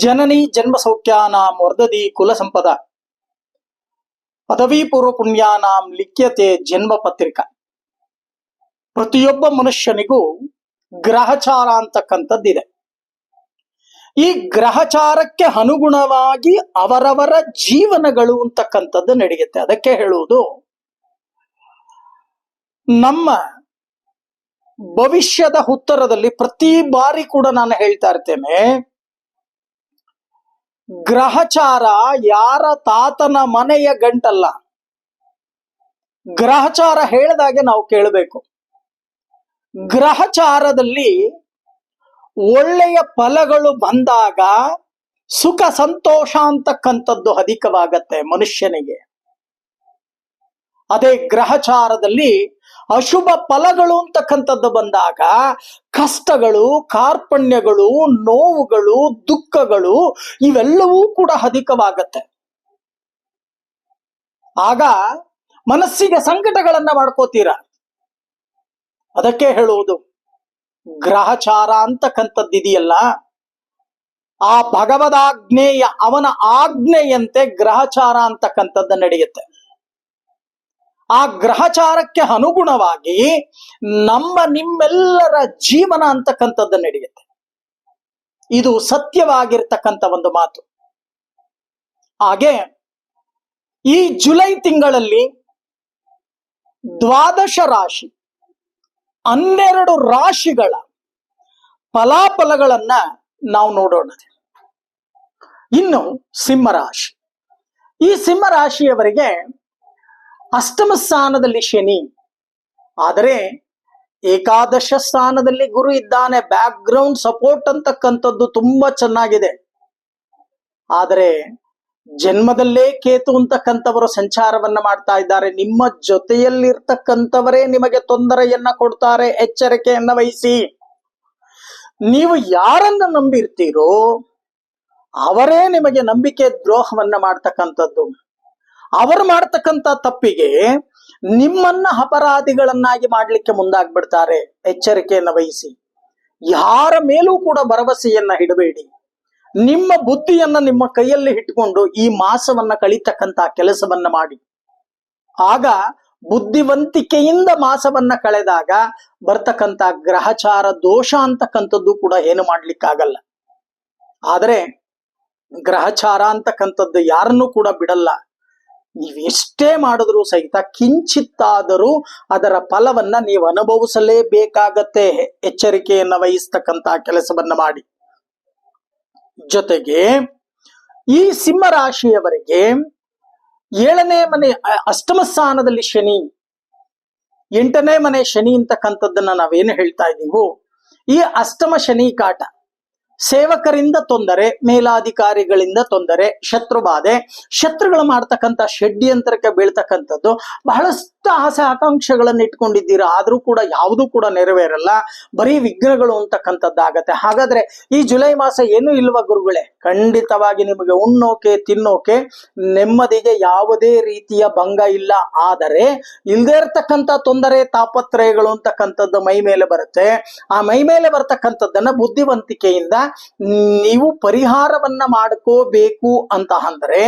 ಜನನಿ ಜನ್ಮ ಸೌಖ್ಯಾನಾಂ ವರ್ಧದಿ ಕುಲ ಸಂಪದ. ಪದವಿ ಪೂರ್ವ ಪುಣ್ಯಾನಾಂ ಲಿಖ್ಯತೆ ಜನ್ಮ ಪತ್ರಿಕಾ. ಪ್ರತಿಯೊಬ್ಬ ಮನುಷ್ಯನಿಗೂ ಗ್ರಹಚಾರ ಅಂತಕ್ಕಂಥದ್ದಿದೆ. ಈ ಗ್ರಹಚಾರಕ್ಕೆ ಅನುಗುಣವಾಗಿ ಅವರವರ ಜೀವನಗಳು ಅಂತಕ್ಕಂಥದ್ದು ನಡೆಯುತ್ತೆ. ಅದಕ್ಕೆ ಹೇಳುವುದು ನಮ್ಮ ಭವಿಷ್ಯದ ಉತ್ತರದಲ್ಲಿ ಪ್ರತಿ ಬಾರಿ ಕೂಡ ನಾನು ಹೇಳ್ತಾ ಇರ್ತೇನೆ ಗ್ರಹಚಾರ ಯಾರ ತಾತನ ಮನೆಯ ಗಂಟಲ್ಲ. ಗ್ರಹಚಾರ ಹೇಳಿದಾಗೆ ನಾವು ಕೇಳಬೇಕು. ಗ್ರಹಚಾರದಲ್ಲಿ ಒಳ್ಳೆಯ ಫಲಗಳು ಬಂದಾಗ ಸುಖ ಸಂತೋಷ ಅಂತಕ್ಕಂಥದ್ದು ಅಧಿಕವಾಗತ್ತೆ ಮನುಷ್ಯನಿಗೆ. ಅದೇ ಗ್ರಹಚಾರದಲ್ಲಿ ಅಶುಭ ಫಲಗಳು ಅಂತಕ್ಕಂಥದ್ದು ಬಂದಾಗ ಕಷ್ಟಗಳು, ಕಾರ್ಪಣ್ಯಗಳು, ನೋವುಗಳು, ದುಃಖಗಳು ಇವೆಲ್ಲವೂ ಕೂಡ ಅಧಿಕವಾಗತ್ತೆ. ಆಗ ಮನಸ್ಸಿಗೆ ಸಂಕಟಗಳನ್ನ ಮಾಡ್ಕೋತೀರ? ಅದಕ್ಕೆ ಹೇಳುವುದು, ಗ್ರಹಚಾರ ಅಂತಕ್ಕಂಥದ್ದಿದೆಯಲ್ಲ ಆ ಭಗವದಾಜ್ಞೆಯ ಅವನ ಆಜ್ಞೆಯಂತೆ ಗ್ರಹಚಾರ ಅಂತಕ್ಕಂಥದ್ದು ನಡೆಯುತ್ತೆ. ಆ ಗ್ರಹಚಾರಕ್ಕೆ ಅನುಗುಣವಾಗಿ ನಮ್ಮ ನಿಮ್ಮೆಲ್ಲರ ಜೀವನ ಅಂತಕ್ಕಂಥದ್ದು ನಡೆಯುತ್ತೆ. ಇದು ಸತ್ಯವಾಗಿರ್ತಕ್ಕಂಥ ಒಂದು ಮಾತು. ಹಾಗೆ ಈ ಜುಲೈ ತಿಂಗಳಲ್ಲಿ ದ್ವಾದಶ ರಾಶಿ ಹನ್ನೆರಡು ರಾಶಿಗಳ ಫಲಾಫಲಗಳನ್ನ ನಾವು ನೋಡೋಣ. ಇನ್ನು ಸಿಂಹರಾಶಿ ಈ ಸಿಂಹರಾಶಿಯವರಿಗೆ ಅಷ್ಟಮ ಸ್ಥಾನದಲ್ಲಿ ಶನಿ. ಆದರೆ ಏಕಾದಶ ಸ್ಥಾನದಲ್ಲಿ ಗುರು ಇದ್ದಾನೆ ಬ್ಯಾಕ್ ಗ್ರೌಂಡ್ ಸಪೋರ್ಟ್ ಅಂತಕ್ಕಂಥದ್ದು ತುಂಬಾ ಚೆನ್ನಾಗಿದೆ. ಆದರೆ ಜನ್ಮದಲ್ಲೇ ಕೇತು ಅಂತಕ್ಕಂಥವರು ಸಂಚಾರವನ್ನ ಮಾಡ್ತಾ ಇದ್ದಾರೆ. ನಿಮ್ಮ ಜೊತೆಯಲ್ಲಿರ್ತಕ್ಕಂಥವರೇ ನಿಮಗೆ ತೊಂದರೆಯನ್ನ ಕೊಡ್ತಾರೆ, ಎಚ್ಚರಿಕೆಯನ್ನ ವಹಿಸಿ. ನೀವು ಯಾರನ್ನ ನಂಬಿರ್ತೀರೋ ಅವರೇ ನಿಮಗೆ ನಂಬಿಕೆ ದ್ರೋಹವನ್ನ ಮಾಡ್ತಕ್ಕಂಥದ್ದು. ಅವರು ಮಾಡ್ತಕ್ಕಂತ ತಪ್ಪಿಗೆ ನಿಮ್ಮನ್ನ ಅಪರಾಧಿಗಳನ್ನಾಗಿ ಮಾಡ್ಲಿಕ್ಕೆ ಮುಂದಾಗ್ಬಿಡ್ತಾರೆ. ಎಚ್ಚರಿಕೆಯನ್ನು ವಹಿಸಿ. ಯಾರ ಮೇಲೂ ಕೂಡ ಭರವಸೆಯನ್ನ ಇಡಬೇಡಿ. ನಿಮ್ಮ ಬುದ್ಧಿಯನ್ನ ನಿಮ್ಮ ಕೈಯಲ್ಲಿ ಇಟ್ಕೊಂಡು ಈ ಮಾಸವನ್ನ ಕಳೀತಕ್ಕಂತ ಕೆಲಸವನ್ನ ಮಾಡಿ. ಆಗ ಬುದ್ಧಿವಂತಿಕೆಯಿಂದ ಮಾಸವನ್ನ ಕಳೆದಾಗ ಬರ್ತಕ್ಕಂತ ಗ್ರಹಚಾರ ದೋಷ ಅಂತಕ್ಕಂಥದ್ದು ಕೂಡ ಏನು ಮಾಡ್ಲಿಕ್ಕಾಗಲ್ಲ. ಆದರೆ ಗ್ರಹಚಾರ ಅಂತಕ್ಕಂಥದ್ದು ಯಾರನ್ನೂ ಕೂಡ ಬಿಡಲ್ಲ. ನೀವು ಎಷ್ಟೇ ಮಾಡಿದ್ರು ಸಹಿತ ಕಿಂಚಿತ್ತಾದರೂ ಅದರ ಫಲವನ್ನ ನೀವು ಅನುಭವಿಸಲೇಬೇಕಾಗತ್ತೆ. ಎಚ್ಚರಿಕೆಯನ್ನ ವಹಿಸ್ತಕ್ಕಂತ ಕೆಲಸವನ್ನ ಮಾಡಿ. ಜೊತೆಗೆ ಈ ಸಿಂಹ ರಾಶಿಯವರಿಗೆ ಏಳನೇ ಮನೆ ಅಷ್ಟಮ ಸ್ಥಾನದಲ್ಲಿ ಶನಿ. ಎಂಟನೇ ಮನೆ ಶನಿ ಅಂತಕ್ಕಂಥದ್ದನ್ನ ನಾವೇನು ಹೇಳ್ತಾ ಇದ್ದೀವೋ, ಈ ಅಷ್ಟಮ ಶನಿ ಕಾಟ. ಸೇವಕರಿಂದ ತೊಂದರೆ, ಮೇಲಾಧಿಕಾರಿಗಳಿಂದ ತೊಂದರೆ ಶತ್ರು ಬಾಧೆ ಶತ್ರುಗಳು ಮಾಡ್ತಕ್ಕಂಥ ಷಡ್ಯಂತ್ರಕ್ಕೆ ಬೀಳ್ತಕ್ಕಂಥದ್ದು, ಬಹಳಷ್ಟು ಆಸೆ ಆಕಾಂಕ್ಷೆಗಳನ್ನು ಇಟ್ಕೊಂಡಿದ್ದೀರಾ, ಆದ್ರೂ ಕೂಡ ಯಾವುದೂ ಕೂಡ ನೆರವೇರಲ್ಲ, ಬರೀ ವಿಘ್ನಗಳು ಅಂತಕ್ಕಂಥದ್ದಾಗತ್ತೆ. ಹಾಗಾದ್ರೆ ಈ ಜುಲೈ ಮಾಸ ಏನು ಇಲ್ವಾ ಗುರುಗಳೇ? ಖಂಡಿತವಾಗಿ ನಿಮಗೆ ಉಣ್ಣೋಕೆ, ತಿನ್ನೋಕೆ ನೆಮ್ಮದಿಗೆ ಯಾವುದೇ ರೀತಿಯ ಭಂಗ ಇಲ್ಲ. ಆದರೆ ಇಲ್ಲದೆ ಇರ್ತಕ್ಕಂಥ ತೊಂದರೆ, ತಾಪತ್ರಯಗಳು ಅಂತಕ್ಕಂಥದ್ದು ಮೈ ಮೇಲೆ ಬರುತ್ತೆ. ಆ ಮೈ ಮೇಲೆ ಬರ್ತಕ್ಕಂಥದ್ದನ್ನ ಬುದ್ಧಿವಂತಿಕೆಯಿಂದ ನೀವು ಪರಿಹಾರವನ್ನ ಮಾಡ್ಕೋಬೇಕು ಅಂತ ಅಂದ್ರೆ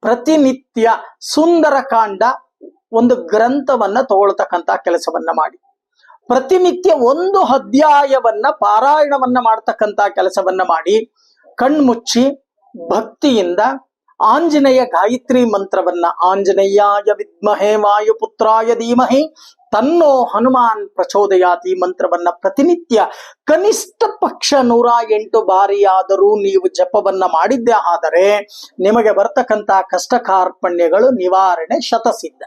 ಪ್ರತಿನಿತ್ಯ ಸುಂದರಕಾಂಡ ಒಂದು ಗ್ರಂಥವನ್ನ ತಗೊಳ್ತಕ್ಕಂತ ಕೆಲಸವನ್ನ ಮಾಡಿ. ಪ್ರತಿನಿತ್ಯ ಒಂದು ಅಧ್ಯಾಯವನ್ನ ಪಾರಾಯಣವನ್ನ ಮಾಡ್ತಕ್ಕಂತ ಕೆಲಸವನ್ನ ಮಾಡಿ. ಕಣ್ಮುಚ್ಚಿ ಭಕ್ತಿಯಿಂದ ಆಂಜನೇಯ ಗಾಯತ್ರಿ ಮಂತ್ರವನ್ನ ಆಂಜನೇಯಾಯ ವಿದ್ಮಹೇ ವಾಯುಪುತ್ರಾಯ ಧೀಮಹಿ ತನ್ನೋ ಹನುಮಾನ್ ಪ್ರಚೋದಯಾತಿ ಮಂತ್ರವನ್ನ ಪ್ರತಿನಿತ್ಯ ಕನಿಷ್ಠ ಪಕ್ಷ ನೂರ ಎಂಟು ಬಾರಿಯಾದರೂ ನೀವು ಜಪವನ್ನ ಮಾಡಿದ್ದೆ, ಆದರೆ ನಿಮಗೆ ಬರ್ತಕ್ಕಂತ ಕಷ್ಟ ಕಾರ್ಪಣ್ಯಗಳು ನಿವಾರಣೆ ಶತಸಿದ್ಧ.